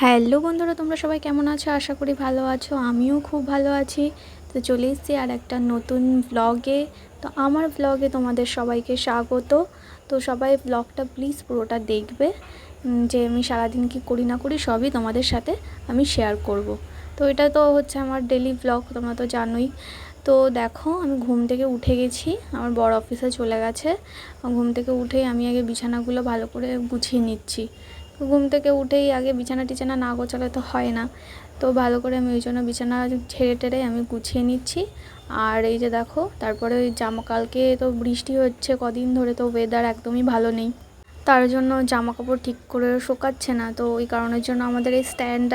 Hello বন্ধুরা, তোমরা সবাই কেমন আছো? আশা করি ভালো আছো। আমিও খুব ভালো আছি। তো চলে এসেছি আর একটা নতুন ব্লগে তো আমার ব্লগে তোমাদের সবাইকে স্বাগত। তো সবাই ব্লগটা প্লিজ পুরোটা দেখবে। যে আমি সারাদিন কি করি না করি সবই তোমাদের সাথে আমি শেয়ার করব। তো এটা তো হচ্ছে আমার ডেলি ব্লগ তোমরা তো জানোই। তো দেখো, আমি ঘুম থেকে উঠে গেছি। আমার বড় অফিসে চলে গেছে। ঘুম থেকে উঠেই আমি আগে বিছানাগুলো ভালো করে গুছিয়ে নিচ্ছি। ঘুম থেকে উঠেই আগে বিছানা টিছানা না গোছালে তো হয় না। তো ভালো করে আমি ওই জন্য বিছানা ছেড়ে টেড়ে আমি গুছিয়ে নিচ্ছি। আর এই যে দেখো, তারপরে ওই জামা, কালকে তো বৃষ্টি হচ্ছে, কদিন ধরে তো ওয়েদার একদমই ভালো নেই। তার জন্য জামা কাপড় ঠিক করে শোকাচ্ছে না, তো ওই কারণের জন্য আমাদের এই স্ট্যান্ড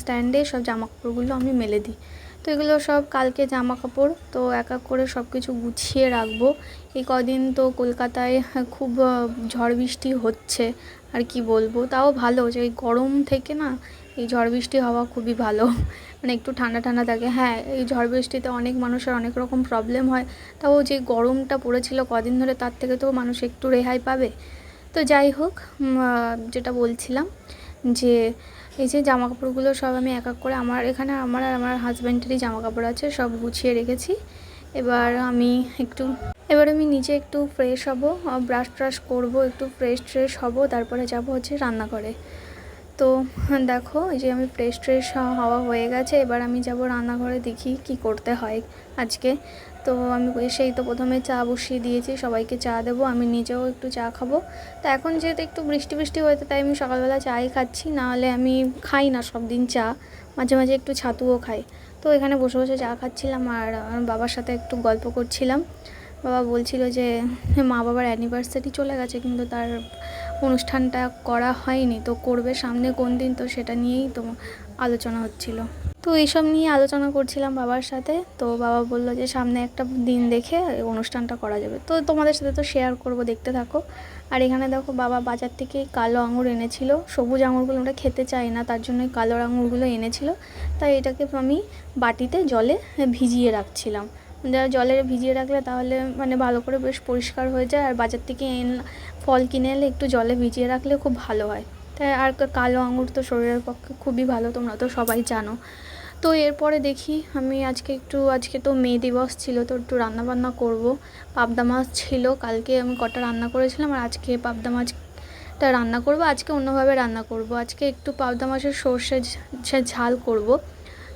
স্ট্যান্ডে সব জামা কাপড়গুলো আমি মেলে দিই। তো এগুলো সব কালকে জামা কাপড় তো এক এক করে সব কিছু গুছিয়ে রাখব। এই কদিন তো কলকাতায় খুব ঝড় বৃষ্টি হচ্ছে আর কি বলব? তাও ভালো যে এই গরম থেকে না এই ঝড় বৃষ্টি হওয়া খুবই ভালো। মানে একটু ঠান্ডা ঠান্ডা থাকে। হ্যাঁ এই ঝড় বৃষ্টিতে অনেক মানুষের অনেক রকম প্রবলেম হয়। তাও যে গরমটা পড়েছিল কদিন ধরে তার থেকে তো মানুষ একটু রেহাই পাবে। তো যাই হোক যেটা বলছিলাম যে এই যে জামা কাপড়গুলো সব আমি এক এক করে আমার এখানে আমার আর আমার হাজব্যান্ডেরই জামা কাপড় আছে, সব গুছিয়ে রেখেছি। এবার আমি একটু এবার আমি নিজে একটু ফ্রেশ হব ব্রাশ ট্রাশ করব, একটু ফ্রেশ ট্রেশ হব, তারপরে যাব হচ্ছে রান্নাঘরে। তো দেখো, এই যে আমি ফ্রেশ ট্রেশ হওয়া হয়ে গেছে, এবার আমি যাব রান্নাঘরে দেখি কি করতে হয় আজকে। তো আমি এসেই তো প্রথমে চা বসিয়ে দিয়েছি, সবাইকে চা দেবো, আমি নিজেও একটু চা খাব। তো এখন যেহেতু একটু বৃষ্টি বৃষ্টি হয়েছে তাই আমি সকালবেলা চাই খাচ্ছি, নাহলে আমি খাই না সব দিন চা, মাঝে মাঝে একটু ছাতুও খাই। তো এখানে বসে বসে চা খাচ্ছিলাম, আর বাবার সাথে একটু গল্প করছিলাম। বাবা বলছিল যে মা বাবার অ্যানিভার্সারি চলে গেছে, কিন্তু তার অনুষ্ঠানটা করা হয়নি। তো করবে সামনে কোন দিন, তো সেটা নিয়েই তো আলোচনা হচ্ছিল। তো এইসব নিয়ে আলোচনা করছিলাম বাবার সাথে। তো বাবা বলল যে সামনে একটা দিন দেখে অনুষ্ঠানটা করা যাবে। তো তোমাদের সাথে তো শেয়ার করব, দেখতে থাকো। আর এখানে দেখো বাবা বাজার থেকে কালো আঙুর এনেছিল। সবুজ আঙুরগুলো আমরা খেতে চাই না, তার জন্য কালো আঙুরগুলো এনেছিল। তাই এটাকে আমি বাটিতে জলে ভিজিয়ে রাখছিলাম। জলে ভিজিয়ে রাখলে তাহলে মানে ভালো করে বেশ পরিষ্কার হয়ে যায়। আর বাজার থেকে ফল কিনে এলে একটু জলে ভিজিয়ে রাখলে খুব ভালো হয়। তাই আর কালো আঙুর তো শরীরের পক্ষে খুবই ভালো, তোমরা তো সবাই জানো। তো এরপরে দেখি, আমি আজকে একটু, আজকে তো মে দিবস ছিল, তো একটু রান্না বান্না করব। পাবদা মাছ ছিল, কালকে আমি কটা রান্না করেছিলাম, আর আজকে পাবদা মাছটা রান্না করব, আজকে অন্যভাবে রান্না করব। আজকে একটু পাবদা মাছের সর্ষে ঝাল করব।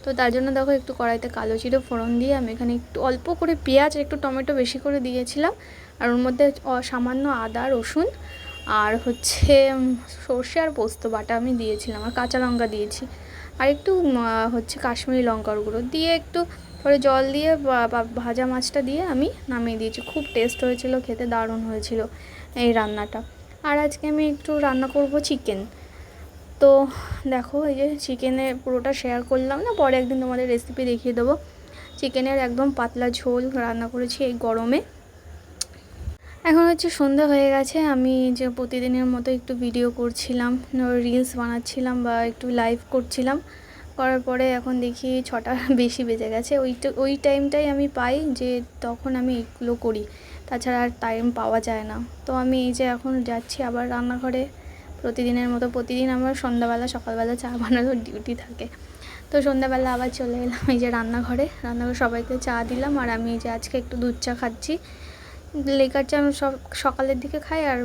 তো তার জন্য দেখো একটু কড়াইতে কালো জিরে ফোড়ন দিয়ে আমি এখানে একটু অল্প করে পেঁয়াজ একটু টমেটো বেশি করে দিয়েছিলাম। আর ওর মধ্যে সামান্য আদা, রসুন আর হচ্ছে সর্ষে আর পোস্ত বাটা আমি দিয়েছিলাম আর কাঁচা লঙ্কা দিয়েছি। আর একটু হচ্ছে কাশ্মীরি লঙ্কার গুঁড়ো দিয়ে একটু পরে জল দিয়ে ভাজা মাছটা দিয়ে আমি নামিয়ে দিয়েছি। খুব টেস্ট হয়েছিল, খেতে দারুণ হয়েছিল এই রান্নাটা। আর আজকে আমি একটু রান্না করব চিকেন তো দেখো, এই যে চিকেনের পুরোটা শেয়ার করলাম না, পরে একদিন তোমাদের রেসিপি দেখিয়ে দেবো। চিকেনের একদম পাতলা ঝোল রান্না করেছি এই গরমে। এখন হচ্ছে সন্ধে হয়ে গেছে, আমি যে প্রতিদিনের মতো একটু ভিডিও করছিলাম রিলস বানাচ্ছিলাম বা একটু লাইভ করছিলাম। করার পরে এখন দেখি ছটা বেশি বেজে গেছে। ওই ওই টাইমটাই আমি পাই যে তখন আমি এগুলো করি। তাছাড়া আর টাইম পাওয়া যায় না। তো আমি এই যে এখন যাচ্ছি আবার রান্নাঘরে। প্রতিদিনের মতো প্রতিদিন আমার সন্ধ্যাবেলা, সকালবেলা চা বানানোর ডিউটি থাকে। তো সন্ধ্যাবেলা আবার চলে এলাম এই যে রান্নাঘরে। রান্নাঘরে সবাইকে চা দিলাম আর আমি যে আজকে একটু দুধ চা খাচ্ছি। লেকার চা আমি সব, সকালের দিকে খাই আর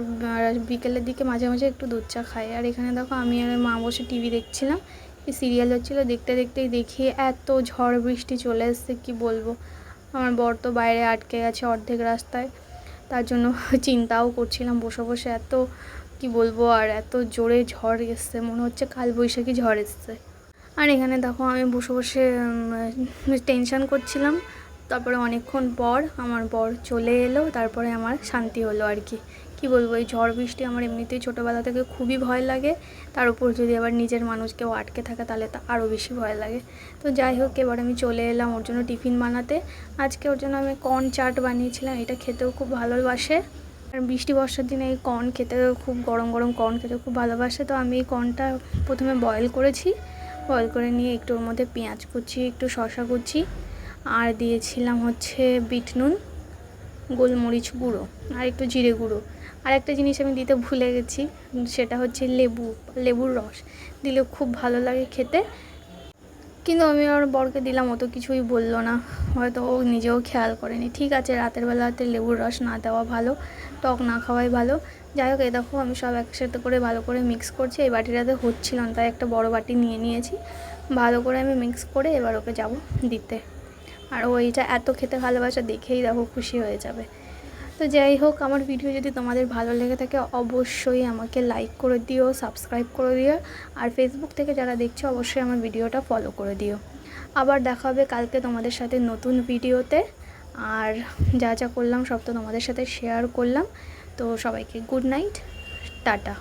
আর বিকেলের দিকে মাঝে মাঝে একটু দুধ চা খাই। আর এখানে দেখো আমি আর মা বসে টিভি দেখছিলাম। এই সিরিয়াল হচ্ছিল, দেখতে দেখতেই দেখি এত ঝড় বৃষ্টি চলে এসছে, কি বলব? আমার বর তো বাইরে আটকে গেছে অর্ধেক রাস্তায়। তার জন্য চিন্তাও করছিলাম বসে বসে এত কি বলব, আর এত জোরে ঝড় এসছে, মনে হচ্ছে কাল বৈশাখী ঝড় এসছে। আর এখানে দেখো আমি বসে বসে টেনশন করছিলাম। তারপরে অনেকক্ষণ পর আমার বর চলে এলো, তারপরে আমার শান্তি হলো আর কি। কি বলব, এই ঝড় বৃষ্টি আমার এমনিতেই ছোটোবেলা থেকে খুবই ভয় লাগে। তার উপর যদি আবার নিজের মানুষ কেউ আটকে থাকে, তাহলে তা আরও বেশি ভয় লাগে। তো যাই হোক, এবার আমি চলে এলাম ওর জন্য টিফিন বানাতে। আজকে ওর জন্য আমি কর্ন চাট বানিয়েছিলাম, এটা খেতেও খুব ভালোবাসে। বৃষ্টি, বর্ষার দিনে এই কর্ন খেতে খুব গরম গরম কর্ন খেতে খুব ভালোবাসে। তো আমি এই কর্নটা প্রথমে বয়েল করেছি। বয়েল করে নিয়ে একটু ওর মধ্যে পেঁয়াজ কুচি, একটু শসা কুচি, আর দিয়েছিলাম হচ্ছে বিট নুন, গোলমরিচ গুঁড়ো, আর একটু জিরে গুঁড়ো। আর একটা জিনিস আমি দিতে ভুলে গেছি, সেটা হচ্ছে লেবু, লেবুর রস। দিলে খুব ভালো লাগে খেতে। কিন্তু আমি আমার বরকে দিলাম অত কিছুই বলল না। হয়তো ও নিজেও খেয়াল করেনি। ঠিক আছে, রাতের বেলাতে লেবুর রস না দেওয়া ভালো, টক না খাওয়াই ভালো। যাই হোক এ দেখো, আমি সব একসাথে করে ভালো করে মিক্স করছি। এই বাটিটাতে হচ্ছিল না, তাই একটা বড় বাটি নিয়ে নিয়েছি। ভালো করে আমি মিক্স করে এবার ওকে যাব দিতে। আর ওইটা এত খেতে ভালোবাসা, দেখেই দেখো খুশি হয়ে যাবে। তো যাই হোক, আমার ভিডিও যদি তোমাদের ভালো লেগে থাকে, অবশ্যই আমাকে লাইক করে দিও সাবস্ক্রাইব করে দিও, আর ফেসবুক থেকে যারা দেখছ, অবশ্যই আমার ভিডিওটা ফলো করে দিও। আবার দেখা হবে কালকে তোমাদের সাথে নতুন ভিডিওতে আর যা যা করলাম, সব তো তোমাদের সাথে শেয়ার করলাম। তো সবাইকে গুড নাইট টাটা।